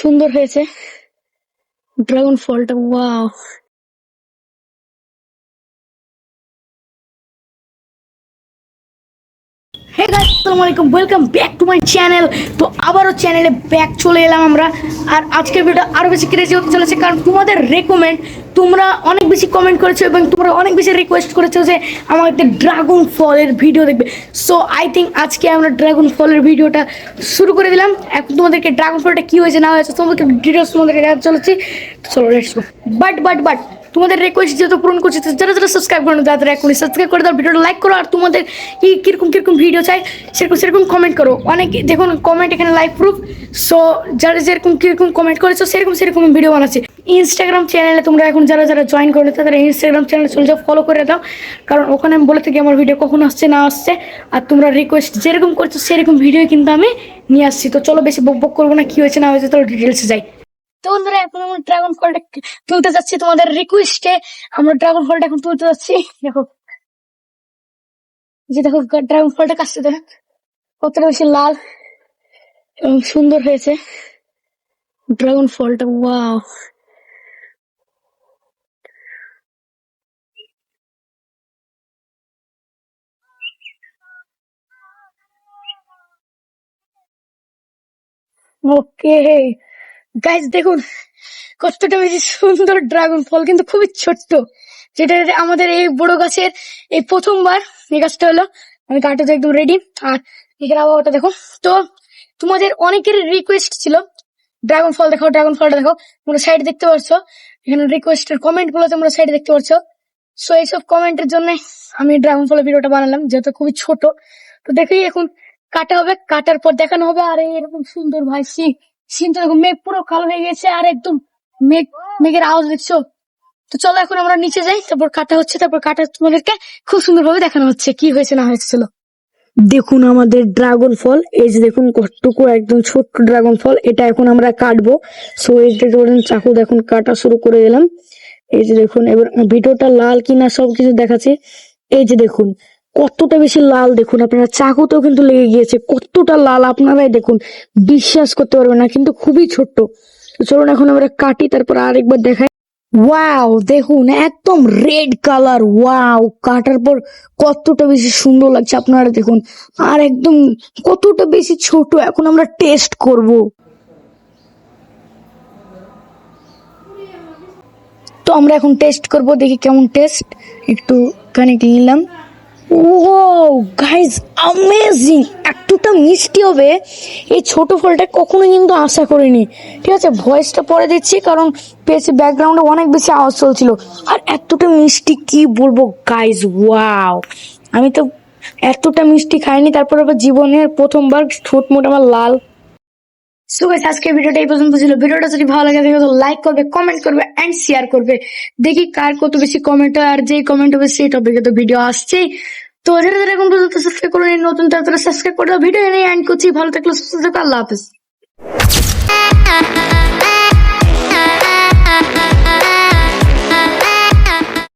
সুন্দর হয়েছে। ড্রাগন ফলটা ওয়াও হে গাইস আসসালামু আলাইকুম। Welcome back to my channel তো আবারও চ্যানেলে ব্যাক চলে এলাম আমরা। আর আজকের ভিডিও আরও বেশি ক্রেজি হতে চলেছে কারণ তোমাদের রেকমেন্ড তোমরা অনেক বেশি কমেন্ট করেছ এবং তোমরা অনেক বেশি রিকোয়েস্ট করেছ যে আমাদের ড্রাগন ফলের ভিডিও দেখবে। সো আই থিঙ্ক আজকে আমরা ড্রাগন ফলের ভিডিওটা শুরু করে দিলাম। এখন তোমাদেরকে ড্রাগন ফলটা কী হয়েছে না হয়েছে তোমাদেরকে ডিটেলস তোমাদেরকে দেখাতে চলেছি। চলো let's go but but but তোমাদের রিকোয়েস্ট যেহেতু পূরণ করছি যারা যারা সাবস্ক্রাইব করো তাদের এখনই সাবস্ক্রাইব করে দাও ভিডিওটা লাইক করো, আর তোমাদের কি কীরকম কীরকম ভিডিও চাই, সেরকম সেরকম কমেন্ট করো। অনেক দেখুন কমেন্ট এখানে লাইক প্রুফ সো যারা যেরকম কীরকম কমেন্ট করেছ, সেরকম সেরকম ভিডিও বানাচ্ছি। ইনস্টাগ্রাম চ্যানেলে তোমরা এখন যারা যারা জয়েন করো তাদের ইনস্টাগ্রাম চ্যানেল চলে যাও ফলো করে দাও। কারণ ওখানে আমি বলে থাকি, আমার ভিডিও কখন আসছে, না আসছে। আর তোমরা রিকোয়েস্ট যেরকম করছ, সেরকম ভিডিও কিন্তু আমি নিয়ে আসছি। তো চলো বেশি বক বক করব না, কি হয়েছে, না হয়েছে, চলো ডিটেলসে যাই। তো বন্ধুরা, এখন আমরা ড্রাগন ফলটা তুলতে যাচ্ছি। তোমাদের রিকোয়েস্টে আমরা ড্রাগন ফলটা এখন তুলতে যাচ্ছি। দেখো। যে দেখো ড্রাগন ফলটা কাছতে দেখো। কতটা বেশি লাল এবং সুন্দর হয়েছে। ড্রাগন ফলটা ওয়াও ওকে গাইজ দেখুন, কতটা বেশি সুন্দর ড্রাগন ফল, কিন্তু খুবই ছোট্ট। যেটা আমাদের এই বড় গাছের এই প্রথমবার, এই গাছটা হলো, আমি কাটাতে একদম রেডি আর এখানে আবহাওয়াটা দেখো তো, তোমাদের অনেকের রিকোয়েস্ট ছিল, ড্রাগন ফল দেখো ড্রাগন ফলটা দেখো তোমরা সাইডে দেখতে পাচ্ছ এখানে রিকোয়েস্টের কমেন্টগুলো তোমরা সাইডে দেখতে পাচ্ছ সো এইসব কমেন্টের জন্য আমি ড্রাগন ফলের ভিডিওটা বানালাম, যেহেতু খুবই ছোট। তো দেখি এখন কাটা হবে, কাটার পর দেখানো হবে। আর, এরকম সুন্দর ভাই সিন সিনটা দেখো, মেঘ পুরো কালো হয়ে গেছে। আর, একদম মেঘ, মেঘের আওয়াজ দেখছ? তো চলো এখন আমরা নিচে যাই, তারপর কাটা হচ্ছে, তারপর কাটা তোমাদেরকে খুব সুন্দর ভাবে দেখানো হচ্ছে, কি হয়েছে, না হয়েছে, চলো। দেখুন আমাদের ড্রাগন ফল, এই যে দেখুন কতটুকু, একদম ছোট্ট ড্রাগন ফল, এটা এখন আমরা কাটবো। সো এই যে ধরুন চাকু দেখুন, কাটা শুরু করে দিলাম। এই যে দেখুন, এবার ভিডিওটা লাল কিনা সব কিছু দেখাচ্ছে। এই যে দেখুন কতটা বেশি লাল দেখুন আপনারা। চাকুতেও কিন্তু লেগে গিয়েছে। কতটা লাল আপনারাই দেখুন। বিশ্বাস করতে পারবেন না, কিন্তু খুবই ছোট্ট। চলুন এখন আমরা কাটি, তারপর আরেকবার দেখাই। ওয়াও দেখুন, একদম রেড কালার ওয়াও কাটার পর কতটা বেশি সুন্দর লাগছে আপনারা দেখুন। আর একদম কতটা বেশি ছোট, এখন আমরা টেস্ট করব। তো আমরা এখন টেস্ট করব, দেখি কেমন টেস্ট একটু কানেক্ট নিলাম। ও গাইজ অ্যামেজিং এতটা মিষ্টি হবে। এই ছোট ফলটা কখনো কিন্তু আশা করিনি। ঠিক আছে ভয়েসটা পরে দিচ্ছি কারণ পেয়েছি ব্যাকগ্রাউন্ডে অনেক বেশি আওয়াজ চলছিল। আর এতটা মিষ্টি, কি বলব গাইজ ওয়াও আমি তো এতটা মিষ্টি খাইনি, তারপর আবার জীবনের প্রথমবার ঠোঁট মোট আমার লাল সো গাইস আজকে ভিডিওটা এই পর্যন্ত ছিল। ভিডিওটা যদি ভালো লাগে দেখো লাইক করবে কমেন্ট করবে এন্ড শেয়ার করবে। দেখি কার কত বেশি কমেন্ট আর যেই কমেন্ট হবে সেই টপিকে তো ভিডিও আসছে তো যারা যারা এখন পর্যন্ত সাবস্ক্রাইব করে নতুন তারা সাবস্ক্রাইব করে দাও। ভিডিও এনে এন্ড করছি। ভালো থাকলে, সুস্থ থাকো, আল্লাহ হাফেজ।